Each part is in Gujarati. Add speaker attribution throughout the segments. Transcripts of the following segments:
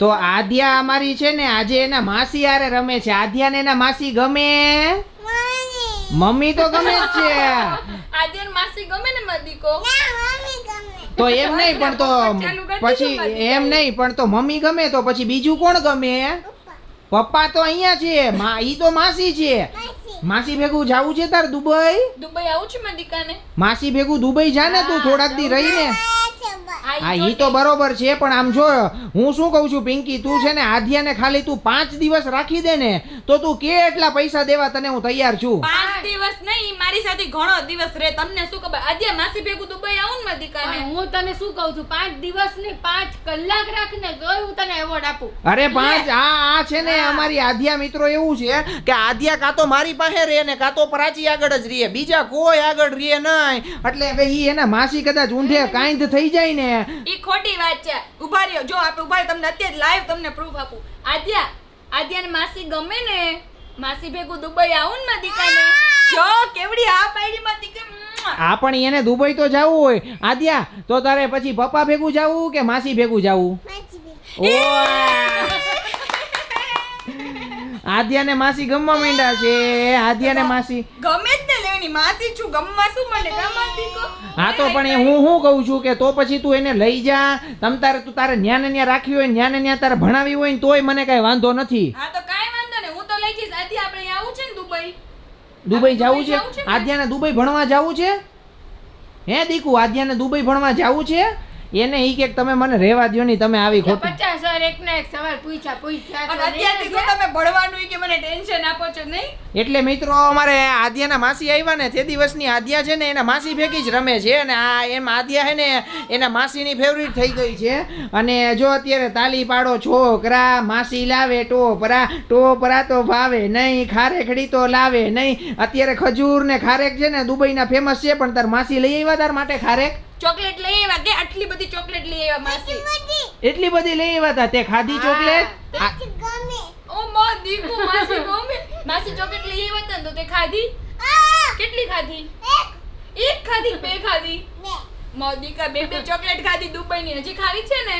Speaker 1: તો આદ્યા અમારી છે ને આજે એના માસી હારે રમે છે. આદ્યાને એના માસી ગમે? મમ્મી. તો ગમે જ છે.
Speaker 2: આદ્યા માસી ગમે ને મદીકો?
Speaker 1: તો એમ નહીં પણ તો પછી એમ નહીં પણ તો મમ્મી ગમે તો પછી બીજું કોણ ગમે? પપ્પા. તો અહીંયા છે. મા ઈ તો માસી છે. માસી. ભેગું જાવું છે તાર દુબઈ?
Speaker 2: દુબઈ આવું છે મદીકાને?
Speaker 1: માસી ભેગું દુબઈ જા ને તું થોડાક દી રહીને. હા
Speaker 2: ઈ
Speaker 1: તો બરોબર છે પણ આમ જો હું શું કહું છું પિંકી તું છે ને આધ્યાને ખાલી તું પાંચ દિવસ રાખી દે ને તો તું કે એટલા પૈસા દેવા તને હું તૈયાર છું?
Speaker 2: પાંચ દિવસ નહીં મારી સાથે ઘણો દિવસ રહે. તમને શું ખબર? આદ્ય માસી ભેગું દુબઈ આવું ને દીકાને
Speaker 3: હું તને શું કહું છું પાંચ દિવસ ને પાંચ કલાક રાખ ને તો હું તને એવોર્ડ આપું.
Speaker 1: અરે પાંચ આ આ છે ને અમારી આધ્યા મિત્રો એવું છે કે આધ્યા કાં તો મારી પાસે રહે ને કાં તો પ્રાચી આગળ જ રહે બીજા કોઈ આગળ રહે નહીં. એટલે હવે ઈ એના માસી કદાચ ઊંધે કાંઈદ થઈ જાય ને.
Speaker 2: ઈ ખોટી વાત છે. ઊભા રહ્યો. જો આપણે ઊભા રહ્યો, તમને અત્યારે લાઈવ તમને પ્રૂફ આપું. આદ્યા આદ્યાને માસી ગમે ને? માસી ભેગું દુબઈ આવું ને દીકરાને જો કેવડી આ પાડી માં દીકા
Speaker 1: આ પણ એને દુબઈ તો જવું હોય. આદ્યા તો તારે પછી પપ્પા ભેગું જવું કે માસી ભેગું જવું? આદ્યાને માસી ગમવા માંડ્યા છે. આદ્યાને માસી
Speaker 2: ગમે જ ને માસી છું ગમવા શું મને ગમવા કો
Speaker 1: હા તો પણ એ હું શું કહું છું કે તો પછી તું એને લઈ જા. તમ તારે તું તારે ન્યા ને ન્યા રાખવી હોય ન્યા ને ન્યા તારે ભણાવી હોય ને તોય મને કઈ વાંધો નથી.
Speaker 2: હા તો કાઈ વાંધો ને હું તો લઈ જઈશ. આધી આપણે આવું છે ને દુબઈ?
Speaker 1: દુબઈ જવું છે?
Speaker 2: આધ્યાને
Speaker 1: આદ્યાને દુબઈ ભણવા જવું છે? હે દીકુ આદ્યાને દુબઈ ભણવા જવું છે? એને ઈ કે તમે મને રહેવા દ્યો નહીં તમે આવી ખોટી
Speaker 3: પચાસ વાર એક ના એક સવાલ પૂછ્યા પૂછ્યા
Speaker 2: અને અત્યારથી શું તમે ભણવાનું કે મને ટેન્શન આપો છો નહીં?
Speaker 1: એટલે મિત્રો અમારે આદ્યાના માસી આવ્યા ને તે દિવસની આદ્યા છે ને એના માસી ભેગી જ રમે છે અને આ એમ આદ્યા છે ને એના માસીની ફેવરિટ થઈ ગઈ છે. અને જો અત્યારે તાલી પાડો છોકરા માસી લાવે ટોપરા ટોપરા તો ભાવે નહીં ખારેકડી તો લાવે નહીં. અત્યારે ખજૂર ને ખારેક છે ને દુબઈના ફેમસ છે પણ તાર માસી લઈ આવ્યા તાર માટે ખારેક?
Speaker 2: ચોકલેટ લઈ આવ્યા કે આટલી બધી ચોકલેટ લઈ આવ્યા માસી?
Speaker 1: એટલી બધી. લઈ આવ્યા તા. તે ખાધી ચોકલેટ?
Speaker 2: ઓ મો દીકુ માસી ગમે. માસી ચોકલેટ લઈ આવ્યા હતા ને તો તે ખાધી? કેટલી ખાધી? એક. ખાધી બે ખાધી? મો દીકા બે બે ચોકલેટ ખાધી દુબઈની. હજી ખાવી છે ને?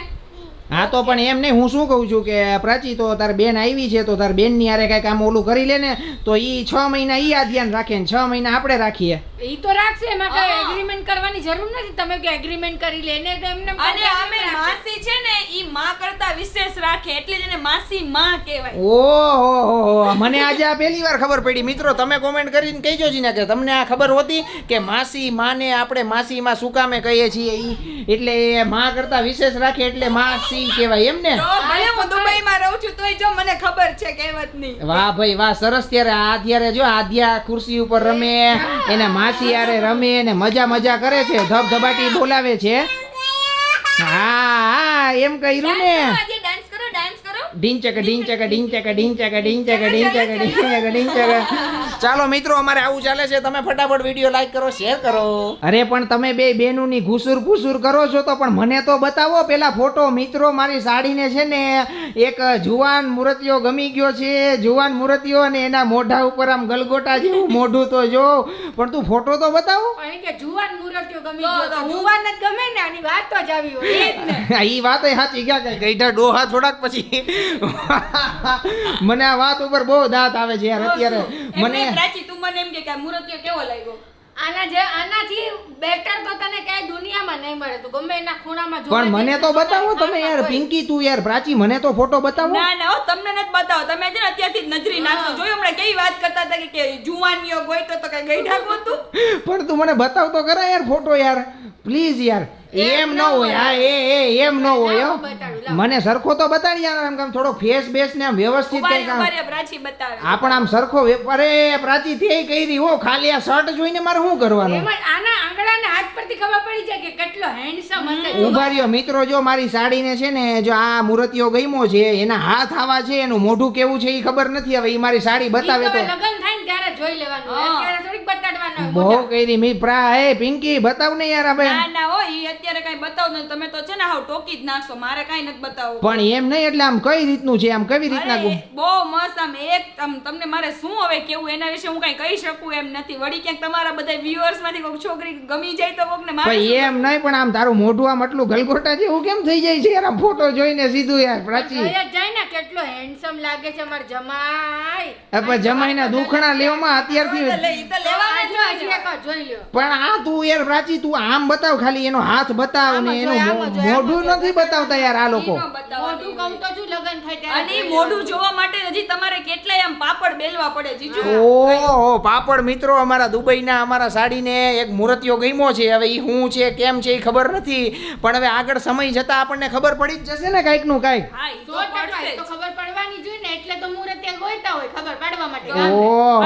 Speaker 1: હા તો પણ એમ નહીં. હું શું કહું છું કે પ્રાચી તો તાર બેન આવી છે તો તાર બેનની હારે કઈ કામ ઓલું કરી લે ને તો ઈ છ મહિના ઈ આ ધ્યાન રાખે ને છ મહિના આપણે રાખીએ.
Speaker 3: ઈ તો રાખશે એમાં કઈ એગ્રીમેન્ટ કરવાની જરૂર નથી. તમે કે એગ્રીમેન્ટ કરી લે ને તો એમને
Speaker 2: અને અમે માસી છે ને ઈ માં કરતા વિશેષ રાખે એટલે જ એને માસી માં કહેવાય.
Speaker 1: ઓહો મને આજે આ પહેલી વાર ખબર પડી. મિત્રો તમે કોમેન્ટ કરીને કહેજો જીને કે તમને આ ખબર હોતી કે માસી માને આપણે માસીમાં શું કામે કહીએ છીએ ઈ? એટલે એ માં કરતા વિશેષ રાખે એટલે માસી કહેવાય એમ ને?
Speaker 2: હું ભલે હું દુબઈમાં રહું છું તોય જો મને ખબર છે કહેવતની.
Speaker 1: વાહ ભાઈ વાહ સરસ. ત્યારે આ અત્યારે જો આદ્યા ખુરશી ઉપર રમે એના માસી યારે રમે ને મજા મજા કરે છે ધબધબાટી બોલાવે છે. હા એમ કર્યું ને.
Speaker 2: ઢીંચક
Speaker 1: ઢીંચક ઢીંચક ઢીંચક ઢીંચક ઢીંચક ઢીંચક ઢીંચક ઢીંચક. ચાલો મિત્રો અમારે આવું ચાલે છે. તમે ફટાફટ વીડિયો લાઈક કરો શેર કરો. અરે પણ તમે બે બેનુની ઘુસુર ઘુસુર કરો છો તો પણ મને તો બતાવો. પેલા ફોટો મિત્રો મારી સાડીને છે ને એક જુવાન મૂર્તિઓ ગમી ગયો છે. જુવાન મૂર્તિઓ અને એના મોઢા ઉપર આમ ગલગોટા જેવું મોઢું તો જો. પણ તું ફોટો તો બતાવો.
Speaker 3: કે જુવાન મૂર્તિઓ ગમી ગયો
Speaker 2: તો
Speaker 3: જુવાન જ ગમે ને આની વાત તો જ આવી હોય.
Speaker 1: ઈ વાત સાચી ક્યાં કઈ? ગઈઢા ડોહા થોડાક પછી. મને આ વાત ઉપર બહુ દાંત આવે છે યાર અત્યારે.
Speaker 2: મને પ્રાચી તું મને એમ કે કે આ મૂર્તિઓ કેવો લાગ્યો?
Speaker 3: આના જે આનાથી બેટર તો તને ક્યાંય દુનિયામાં નહીં મળે તું ગમે એના ખૂણામાં જો
Speaker 1: પણ મને તો બતાવો તમે યાર પિંકી તું યાર પ્રાચી મને તો ફોટો બતાવો.
Speaker 2: ના ના ઓ તમને નથી બતાવો. તમે છે ને અત્યારથી નજરી નાખો જોયું હમણાં કેવી વાત કરતા હતા કે- કે જુવાનીઓ ગોઈતો તો કઈ ગઈઢા ગોતું?
Speaker 1: પણ તું મને બતાવ તો ખરા યાર ફોટો યાર. પ્લીઝ યાર. એમ ન હોય હા એ એ એમ ન હોય હો. મને સરખો તો બતાડી યાર આમ કામ થોડો ફેસ બેસ ને આમ વ્યવસ્થિત
Speaker 2: કરી
Speaker 1: કંઈક આમ.
Speaker 2: ઊભા પ્રાચી બતાવે.
Speaker 1: આ આમ સરખો વે- અરે પ્રાચી તે કરી હો ખાલી આ શર્ટ જોઈને મારે શું કરવાનું?
Speaker 3: એમાં આના આંગળાના હાથ પરથી ખબર પડી જાય કે કેટલો હેન્ડસમ હશે.
Speaker 1: ઊભા રહ્યો મિત્રો જો મારી સાડીને છે ને જો આ મૂર્તિઓ ગઈમો છે એના હાથ આવા છે એનું મોઢું કેવું છે એ ખબર નથી હવે એ મારી સાડી
Speaker 3: ઈ તો
Speaker 1: બતાવે તો.
Speaker 3: લગન થાય ને ને ત્યારે જોઈ લેવાનું. અત્યારે થોડીક બતાડવાનું
Speaker 1: બહુ. કરી મી પ્રા એ પિંકી બતાવ ને યાર હવે
Speaker 2: ના ના હો ઈ અત્યારે કઈ બતાવ નહીં. તમે તો છે ને હાવ ટોકી જ નાખશો. મારે કઈ નથી બતાવવું.
Speaker 1: પણ એમ નહીં એટલે આમ કઈ રીતનું છે? આમ કેવી રીતના
Speaker 2: બહુ મસ્ત આમ એક આમ તમને મારે શું હવે કેવું? એના વિશે હું કઈ કહી શકું એમ નથી. વળી ક્યાંક તમારા બધા વ્યુઅર્સમાંથી કોઈક છોકરી ગમી જાય તો કોકને મારે
Speaker 1: એમ નહીં પણ આમ તારું મોઢું આમ આટલું ગલગોટા જેવું કેમ થઈ જાય છે? યાર આમ ફોટો જોઈને સીધું યાર પ્રાચી.
Speaker 3: જોઈ જાય ને કેટલો હેન્ડસમ લાગે છે અમાર જમાઈ.
Speaker 1: આપણે જમાઈના દુખણા લેવામાં અત્યારથી પણ આ તું યાર પ્રાચી તું આમ બતાવ ખાલી એનો હાથ બતાવ ને એનું મોઢું નથી બતાવતા યાર આ લોકો.
Speaker 3: મોઢું કહું તો છું લગન થાય ત્યારે
Speaker 2: અને ઈ મોઢું જોવા માટે હજી તમારે કેટલાય આમ પાપડ બેલવા પડે જીજુ?
Speaker 1: ઓહો પાપડ મિત્રો અમારા દુબઈના અમારા સાડીને એક મૂર્તિઓ ગમ્યો છે. હવે ઈ હું છે કેમ છે એ ખબર નથી. પણ હવે આગળ સમય જતા આપણને ખબર પડી જ જશે ને કાઈકનું કાઈ.
Speaker 2: હા ઈ તો પડશે
Speaker 3: તો ખબર પડવાની જોઈએ ને એટલે તો મુહૂર્ત ત્યાં ગોઈતા હોય ખબર પાડવા માટે.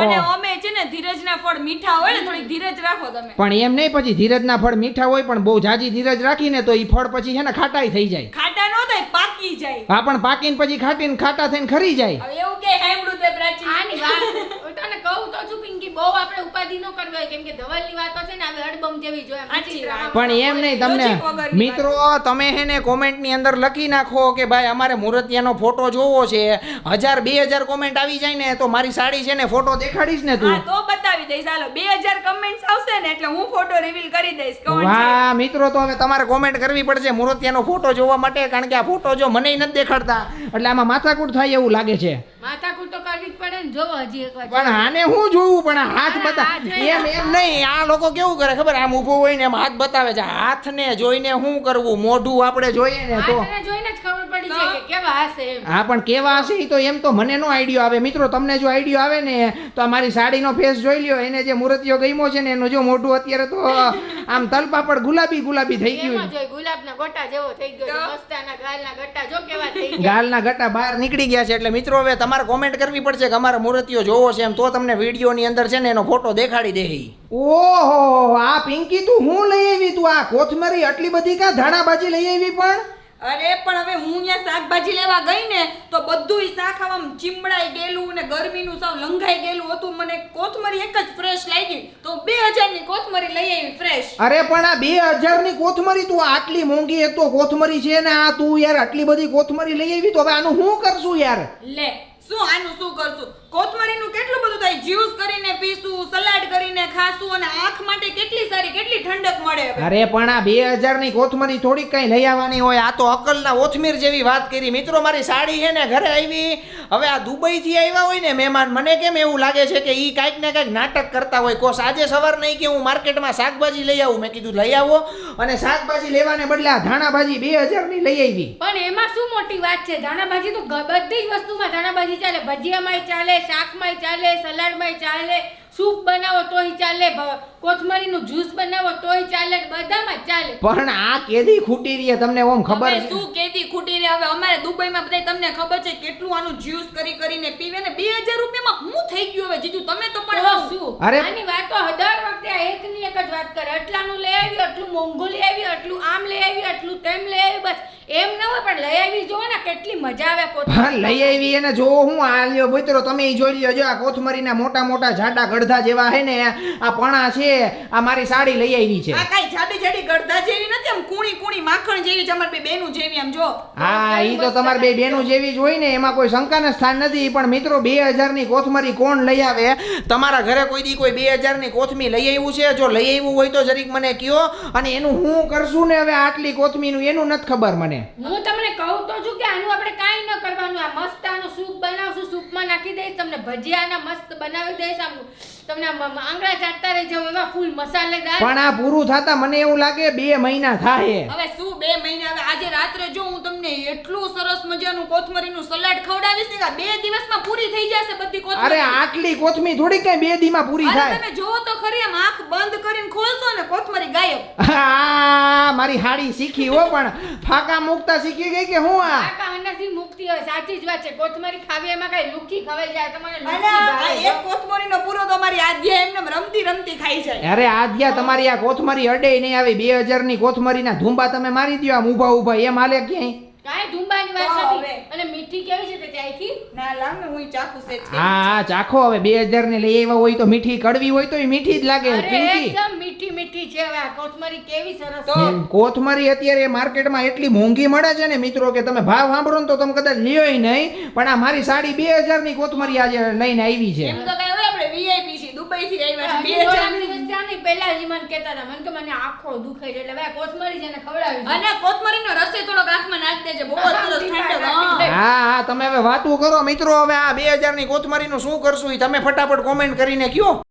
Speaker 2: અને અમે છે ને ધીરજના ફળ મીઠા હોય ને થોડી ધીરજ રાખો તમે.
Speaker 1: પણ એમ નહીં પછી ધીરજના ફળ મીઠા હોય પણ બહુ જાજી ધીરજ રાખીને તો ઈ ફળ પછી છે ને ખાટાઈ થઈ જાય.
Speaker 2: થાય પાકી જાય.
Speaker 1: હા પણ પાકીને પછી ખાટીને ખાટા થઈને ખરી જાય.
Speaker 2: હવે એવું કે હેમડું તે પ્રાચી
Speaker 3: આની વાત. હું તને કહું તો છું પિંકી બહુ આપણે ઉપાધિ નો કરવી હોય કેમ કે ધવલની વાતો છે ને હવે હડબમ જેવી જોઈએ
Speaker 1: પણ એમ નહીં તમને. મિત્રો તમે હે ને કોમેન્ટની અંદર લખી નાખો કે ભાઈ અમારે મૂર્તિયાનો ફોટો જોવો છે. હજાર બે હજાર કોમેન્ટ આવી જાય ને તો મારી સાડી છે ને ફોટો દેખાડીશ ને તું?
Speaker 2: તો બતાવી દઈશ. હાલો બે હજાર કોમેન્ટ આવશે ને એટલે હું ફોટો રિવીલ કરી દઈશ.
Speaker 1: વાહ મિત્રો તો હવે તમારે કોમેન્ટ કરવી પડશે મૂર્તિયાનો ફોટો જોવા માટે કારણ કે આ ફોટો જો મને નથી દેખાડતા. એટલે આમાં માથાકૂટ થાય એવું લાગે છે.
Speaker 3: માથાકૂટ તો કરવી જ પડે ને જોવો હજી એક વાર.
Speaker 1: પણ આને હું જોવું પણ હાથ બતા એમ એમ નહીં આ લોકો કેવું કરે ખબર? આમ ઊભું હોય ને એમ હાથ બતાવે છે. હાથને જોઈને શું કરવું? મોઢું આપણે જોઈએ ને તો
Speaker 3: જોઈને જ ખબર પડી જાય કે કેવા હશે
Speaker 1: હા પણ કેવા હશે તો એમ તો મને નો આઈડિયો આવે. મિત્રો તમને જો આઈડિયો આવે ને તો મારી સાડી સાડીનો ફેસ જોઈ લ્યો. એને જે મૂર્તિઓ ગયમો છે ને એનું જો મોઢું અત્યારે તો આમ તલપાપડ ગુલાબી ગુલાબી થઈ ગયું
Speaker 3: ગુલાબના ગોટા જેવો થઈ ગયો મસ્તાના ગાલના ગટ્ટા જો કેવા થઈ ગયા.
Speaker 1: ગાલના ગટ્ટા બહાર નીકળી ગયા છે એટલે મિત્રો હવે તમારે કોમેન્ટ કરવી પડશે કે અમારા મૂર્તિઓ જોવો છે એમ તો તમને વિડીયોની અંદર છે ને એનો ફોટો દેખાડી દે. ઓહો આ પિંકી તું હું લઈ આવી તું? આ કોથમરી આટલી બધી કા ધાણા ભાજી લઈ આવી પણ?
Speaker 2: અરે પણ હવે હું ત્યાં શાકભાજી લેવા ગઈ ને તો બધું શાક આમ ચીમડાઈ ગયેલું ને ગરમીનું સાવ લંઘાઈ ગયેલું હતું. મને કોથમરી એક જ ફ્રેશ લાગી. તો બે હજારની કોથમરી લઈ આવી ફ્રેશ
Speaker 1: અરે પણ આ બે હજારની કોથમરી તું આટલી મોંઘી એક તો કોથમરી છે ને આ તું યાર આટલી બધી કોથમરી લઈ આવી તો હવે આનું શું કરશું યાર?
Speaker 2: લે શું આનું શું કરશું? કોથમરીનું કેટલું બધું થાય? જ્યુસ કરીને પીશું સલાડ કરીને ખાશું અને આંખ માટે કેટલી સારી કેટલી ઠંડક મળે
Speaker 1: અરે પણ આ બે હજારની કોથમરી થોડીક કઈ લઈ આવવાની હોય. આ તો અકલના ઓથમીર જેવી વાત કરી. મિત્રો મારી સાડી છે ને ઘરે આવી. હવે આ દુબઈ થી આવ્યા હોય ને મહેમાન મને કેમ એવું લાગે છે કે ઈ કાંઈક ને કાંઈક નાટક કરતા હોય? કોસ આજે સવાર નહીં કે હું માર્કેટમાં શાકભાજી લઈ આવું? મેં કીધું લઈ આવો. અને શાકભાજી લેવાને બદલે આ ધાણાભાજી બે હજારની લઈ આવી.
Speaker 3: પણ એમાં શું મોટી વાત છે? ધાણાભાજી તો બધી જ વસ્તુમાં ધાણાભાજી ચાલે. ભજીયામાંય ચાલે શાકમાંય ચાલે સલાડમાંય ચાલે સૂપ બનાવો તોય ચાલે કોથમરીનું જ્યુસ બનાવો તોય ચાલે બધામાં ચાલે.
Speaker 1: પણ આ કેદી ખૂટી રહી તમને ઓમ ખબર
Speaker 2: શું કેદી ખૂટી રહી હવે અમારે દુબઈમાં બધાય તમને ખબર છે કેટલું આનું જ્યુસ કરી કરીને પીવે ને બે હજાર રૂપિયામાં હું થઈ ગયું હવે જીજુ તમે તો પણ
Speaker 3: શું?
Speaker 1: અરે-
Speaker 3: આની વાતો દર વખતે આ એકની એક જ વાત કરે આટલાનું લઈ આવ્યું આટલું મોંઘું લઈ આવ્યું આટલું આમ લઈ આવ્યું આટલું તેમ લઈ આવ્યું બસ એમ ન હોય પણ લઈ આવી જોવો ને કેટલી મજા આવે
Speaker 1: હા લઈ આવી એને. જો હું આ લ્યો મિત્રો તમે ઈ જોઈ લ્યો. જો આ કોથમરીના મોટા મોટા જાડા ગડધા જેવા હે ને આ પણા છે આ મારી સાડી લઈ આવી છે.
Speaker 2: આ કઈ જાડી જાડી ગડધા જેવી નથી આમ કુણી કુણી માખણ જેવી છે અમારી બે બેનું જેવી આમ જો.
Speaker 1: હા ઈ તો તમારે બે બેનું જેવી જ હોય ને એમાં કોઈ શંકાને સ્થાન નથી. પણ મિત્રો બે હજારની કોથમરી કોણ લઈ આવે? તમારા ઘરે કોઈ દી કોઈ બે હજારની કોથમી લઈ આવ્યું છે? જો લઈ આવ્યું હોય તો જરીક મને કયો. અને એનું હું કરશું ને હવે આટલી કોથમીનું એનું નથી ખબર મને.
Speaker 3: હું તમને કહું તો છું કે આનું આપણે કાંઈ ન કરવાનું. આ મસ્ત આનું સૂપ બનાવશું. સૂપમાં નાખી દઈશ તમને ભજીયાના મસ્ત બનાવી દઈશ. આમ તમને આંગળા ચાટતા રહી જાવ એવા ફૂલ મસાલેદાર
Speaker 1: પણ આ પૂરું થતા મને એવું લાગે બે મહિના થાય
Speaker 2: હવે શું બે મહિના? હવે આજે રાત્રે જો હું તમને એટલું સરસ મજાનું કોથમરીનું સલાડ ખવડાવીશ ને બે દિવસમાં પૂરી થઈ જશે બધી
Speaker 1: અરે
Speaker 2: કોથમરી
Speaker 1: આટલી કોથમી થોડી કઈ બે દીમાં પૂરી થાય?
Speaker 2: તમે જોવો તો ખરી આમ આંખ બંધ કરીને ખોલશો ને કોથમરી ગાયબ.
Speaker 1: આ મારી હાડી શીખી હો પણ ફાકા મુકતા શીખી ગઈ કે હું આ?
Speaker 3: અંદરથી મુક્તિ હોય સાચી જ વાત છે. કોથમરી ખાવી એમાં કઈ લુખી ખવાઈ જાય તમારે
Speaker 2: અને
Speaker 3: લુખી
Speaker 2: આ એક કોથમરીનો પૂરો તો મારી એમ એમને રમતી રમતી ખાઈ જાય.
Speaker 1: અરે આદ્યા તમારી આ કોથમરી અડે નહીં આવી. બે હજારની કોથમરી ના ધુંબા તમે મારી દ્યો આમ ઊભા ઊભા. એમ હાલે ક્યાંય?
Speaker 3: કાંઈ ધુંબાની વાત નથી. અને મીઠી કેવી છે તે ચાખી
Speaker 2: ના લાવ ને હું ચાખું છે
Speaker 1: હા હા ચાખો હવે. બે હજાર ને લઈ આવ્યા હોય તો મીઠી કડવી હોય તો એ મીઠી જ લાગે
Speaker 3: અરે
Speaker 1: પિંકી.
Speaker 3: એકદમ મીઠી મીઠી છે હવે. આ કોથમરી કેવી સરસ
Speaker 2: તો?
Speaker 1: કોથમરી અત્યારે માર્કેટમાં એટલી મોંઘી મળે છે ને મિત્રો કે તમે ભાવ સાંભળો ને તો તમે કદાચ લ્યોય નહીં. પણ આ મારી સાડી બે હજારની કોથમરી આજે લઈને આવી છે.
Speaker 2: એમ તો કઈ હોય આપણે વીઆઈપી છે. દુબઈ થી આવ્યા
Speaker 3: હજી
Speaker 2: છીએ બે
Speaker 3: દિવસ ને, પહેલા જ મને કહેતા હતા. મને કે મને આખો દુખાય છે એટલે ભાઈ કોથમરી છે ને ખવડાવી.
Speaker 2: અને કોથમરીનો રસ એ થોડોક આંખમાં નાખી દેજે. બહુ સરસ ઠંડો હા.
Speaker 1: હા હા તમે હવે વાતું કરો. મિત્રો હવે આ બે હજારની કોથમરી નું શું કરશું એ તમે ફટાફટ કોમેન્ટ કરીને કયો.